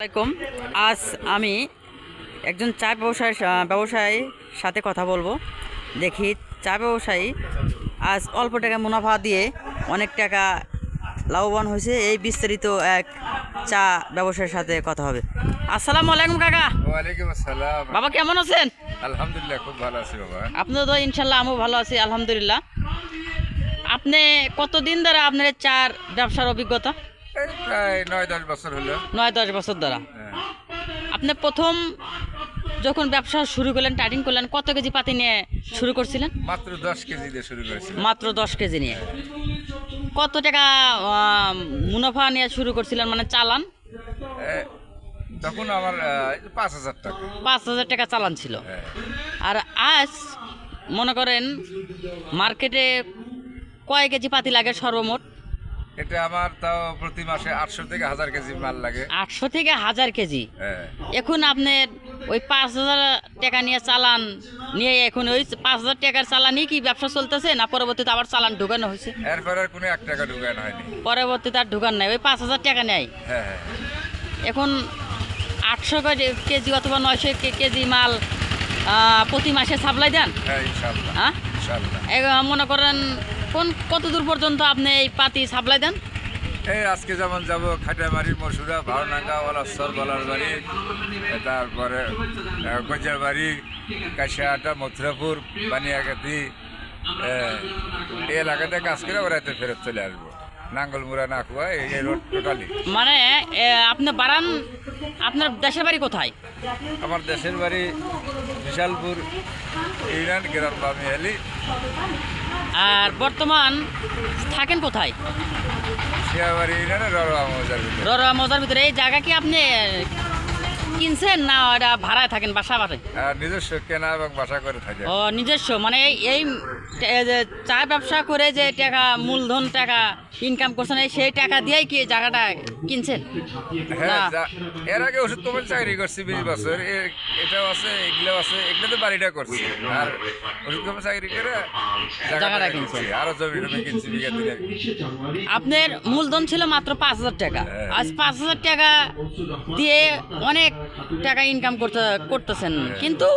আসসালামাইকুম আজ আমি একজন চা ব্যবসায়ী ব্যবসায়ীর সাথে কথা বলব। দেখি চা ব্যবসায়ী আজ অল্প টাকা মুনাফা দিয়ে অনেক টাকা লাভবান হয়েছে। এই বিস্তারিত এক চা ব্যবসায়ীর সাথে কথা হবে। আসসালামু আলাইকুম কাকা। ওয়ালাইকুম আসসালাম। বাবা কেমন আছেন? আলহামদুলিল্লাহ খুব ভালো আছি বাবা। আপনি তো ইনশাল্লাহ আমিও ভালো আছি আলহামদুলিল্লাহ। আপনি কতদিন ধরে আপনার চার ব্যবসার অভিজ্ঞতা? প্রায় নয় দশ বছর হলো। নয় দশ বছর দ্বারা হ্যাঁ। আপনি প্রথম যখন ব্যবসা শুরু করলেন টার্টিং করলেন কত কেজি পাতি নিয়ে শুরু করছিলেন? মাত্র দশ কেজি দিয়ে শুরু করেছি মাত্র দশ কেজি নিয়ে। কত টাকা মুনাফা নিয়ে শুরু করছিলেন মানে চালান? তখন আমার পাঁচ হাজার টাকা। পাঁচ হাজার টাকা চালান ছিল। হ্যাঁ। আর আজ মনে করেন মার্কেটে কয় কেজি পাতি লাগে সর্বমোট? এটা আমার তাও প্রতি মাসে আটশো থেকে হাজার কেজি মাল লাগে। আটশো থেকে হাজার কেজি? হ্যাঁ। এখন আপনার ওই পাঁচ হাজার টাকা নিয়ে চালান নিয়ে এখন ওই পাঁচ হাজার টাকার চালানই কি ব্যবসা চলতেছে না পরবর্তীতে আবার চালান ঢুকানো হয়েছে? এরপর আর কোনো এক টাকা ঢুকানো হয়নি। পরবর্তীতে আর ঢুকান নাই ওই পাঁচ হাজার টাকা নেয়। হ্যাঁ হ্যাঁ। এখন আটশো কেজি অথবা নয়শো কেজি মাল প্রতি মাসে সাপ্লাই দেন? হ্যাঁ মনে করেন কোন কত দূর পর্যন্ত আপনি এই পাতি সাপ্লাই দেন? এই আজকে যেমন যাব খাটিয়ামারি মসুরা ভাওনাঙ্গা ওলাসর বলার বাড়ি তারপরে গজার বাড়ি কাশিয়াটা মথুরাপুর বানিয়াগাতি এই এলাকাতে কাজ করে বেড়াতে ফেরত চলে আসব। নাঙ্গলমুড়া নাকুয়া এই এই রোড টোটালি মানে আপনি বারান আপনার দেশের বাড়ি কোথায়? আমার দেশের বাড়ি বিশালপুর ইউনিয়ন গ্রাম বামিয়ালি। আর বর্তমান থাকেন কোথায়? ররোয়া মজার ভিতরে। এই জায়গা কি আপনি কিনছেন না এটা ভাড়ায় থাকেন বাসা বাড়ি নিজস্ব কেনা এবং বাসা করে থাকে। ও নিজস্ব মানে এই- চা ব্যবসা করে যে টাকা মূলধন টাকা ইনকাম করছেন সেই টাকা দিয়েই কি জায়গাটা কিনছেন? হ্যাঁ এর আগে ওষুধ চাকরি করছি বিশ বছর। এটাও আছে এগুলো আছে এগুলোতে বাড়িটা করছি। আর ওষুধ চাকরি করে জায়গাটা কিনছি আরও জমি টমি কিনছি বিঘা দিনে আপনার মূলধন ছিল মাত্র পাঁচ হাজার টাকা। হ্যাঁ। আজ পাঁচ হাজার টাকা দিয়ে অনেক টাকা ইনকাম করতে করতেছেন। কিন্তু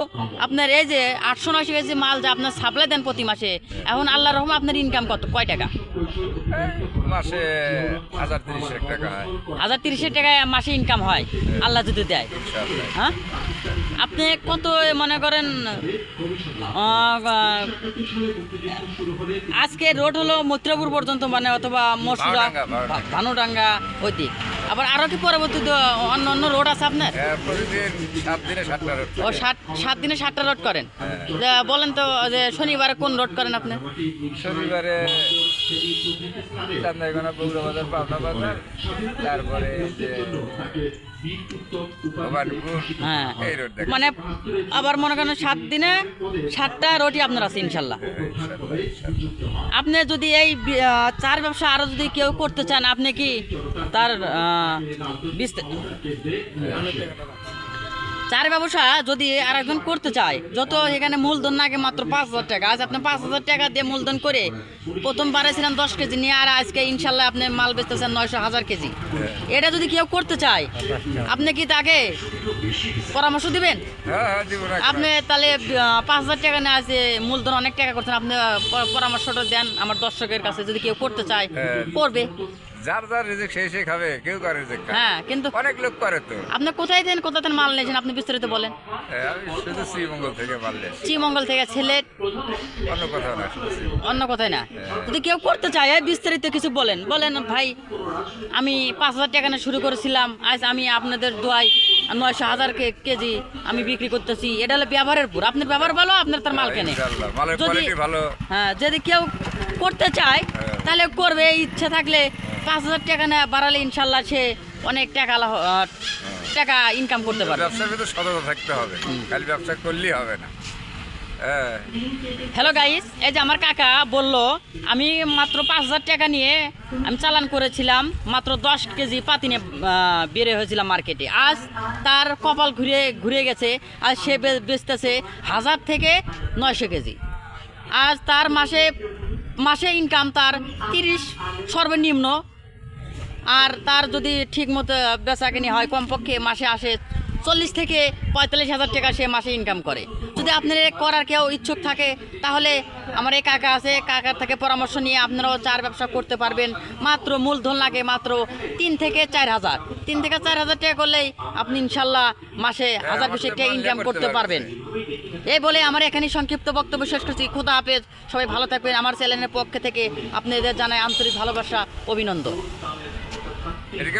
আপনার এই যে আটশো নয়শো কেজি মাল যে আপনার সাপ্লাই দেন প্রতি মাসে এখন আল্লাহ রহমান আপনার ইনকাম কত? কয় টাকা? মাসে হাজার তিরিশ এক টাকা হয়। হাজার তিরিশের টাকা মাসে ইনকাম হয় আল্লাহ যদি দেয়। হ্যাঁ? আপনি কত মনে করেন আজকে রোড হলো মথুরাপুর পর্যন্ত মানে অথবা মসুরা। ভানুডাঙ্গা ওই দিক। আবার আরও কি পরবর্তীতে অন্য অন্য রোড আছে আপনার? হ্যাঁ, ও সাত সাত দিনে সাতটা রোড করেন? তা বলেন তো যে শনিবারে কোন রোড করেন আপনি? শনিবারে চান্দাইগোনা বগুড়া বাজার পাবনা বাজার তারপরে এই যে ভবানীপুর হ্যাঁ। রোড মানে আবার মনে করেন সাত দিনে সাতটা রোডই আপনার আছে ইনশাল্লাহ। আপনি যদি এই চার ব্যবসা আরও যদি কেউ করতে চান আপনি কি তার চার ব্যবসা যদি আর একজন করতে চায় যত এখানে মূলধন লাগে মাত্র পাঁচ হাজার টাকা। আজ আপনি পাঁচ হাজার টাকা দিয়ে মূলধন করে প্রথম বাড়াইছিলেন দশ কেজি নিয়ে আর আজকে ইনশাল্লাহ আপনি মাল বেচতেছেন নয়শো হাজার কেজি। এটা যদি কেউ করতে চায় আপনি কি তাকে পরামর্শ দিবেন? হ্যাঁ হ্যাঁ আপনি তাহলে পাঁচ হাজার টাকা নিয়ে আছে মূলধন অনেক টাকা করছেন আপনি পরামর্শটা দেন আমার দর্শকের কাছে যদি কেউ করতে চায় হ্যাঁ। করবে। যার যার রিজিক সেই সেই খাবে কেউ করে রিজিক খায় হ্যাঁ কিন্তু অনেক লোক করে তো। আপনি কোথায় দেন কোথা থেকে মাল নিয়েছেন আপনি বিস্তারিত বলেন। আমি শুধু শ্রীমঙ্গল থেকে মারলে চিমঙ্গল থেকে ছেলে? অন্য কোথাও না অন্য কোথায় না? হ্যাঁ। যদি কেউ করতে চায় বিস্তারিত কিছু বলেন। বলেন ভাই আমি পাঁচ হাজার টাকা শুরু করেছিলাম আজ আমি আপনাদের দোয়াই নয়শো হাজার কেজি আমি বিক্রি করতেছি। এটা হলো ব্যবহারের উপর আপনার ব্যবহার ভালো আপনার তার মাল কেনে। যদি হ্যাঁ যদি কেউ করতে চায় হ্যাঁ। তাহলে করবে ইচ্ছে থাকলে পাঁচ হাজার টাকা না বাড়ালে ইনশাল্লাহ সে অনেক টাকা টাকা ইনকাম করতে পারবে। ব্যবসার ভিতরে সততা থাকতে হবে। খালি ব্যবসা করলেই হবে না। হ্যাঁ। হ্যালো গাইস এই যে আমার কাকা বলল আমি মাত্র পাঁচ হাজার টাকা নিয়ে আমি চালান করেছিলাম মাত্র দশ কেজি পাতি নিয়ে বেরে হয়েছিলাম মার্কেটে। আজ তার কপাল ঘুরে ঘুরে গেছে আর সে বেচতেছে হাজার থেকে নয়শো কেজি। আজ তার মাসে মাসে ইনকাম তার তিরিশ সর্বনিম্ন আর তার যদি ঠিক মতো বেচাকেনি হয় কমপক্ষে মাসে আসে চল্লিশ থেকে পঁয়তাল্লিশ হাজার টাকা সে মাসে ইনকাম করে। যদি আপনার করার কেউ ইচ্ছুক থাকে, তাহলে আমার এই কাকা আছে, কাকার থেকে পরামর্শ নিয়ে আপনারাও চার ব্যবসা করতে পারবেন। মাত্র মূলধন লাগে মাত্র তিন থেকে চার হাজার। তিন থেকে চার হাজার টাকা করলেই আপনি ইনশাল্লাহ মাসে হাজার বিশেক টাকা ইনকাম করতে পারবেন। এই বলে আমার এখানে সংক্ষিপ্ত বক্তব্য শেষ করছি। খুদা হাফেজ। সবাই ভালো থাকবেন। আমার চ্যানেলের পক্ষ থেকে আপনাদের জানাই আন্তরিক ভালোবাসা, অভিনন্দন।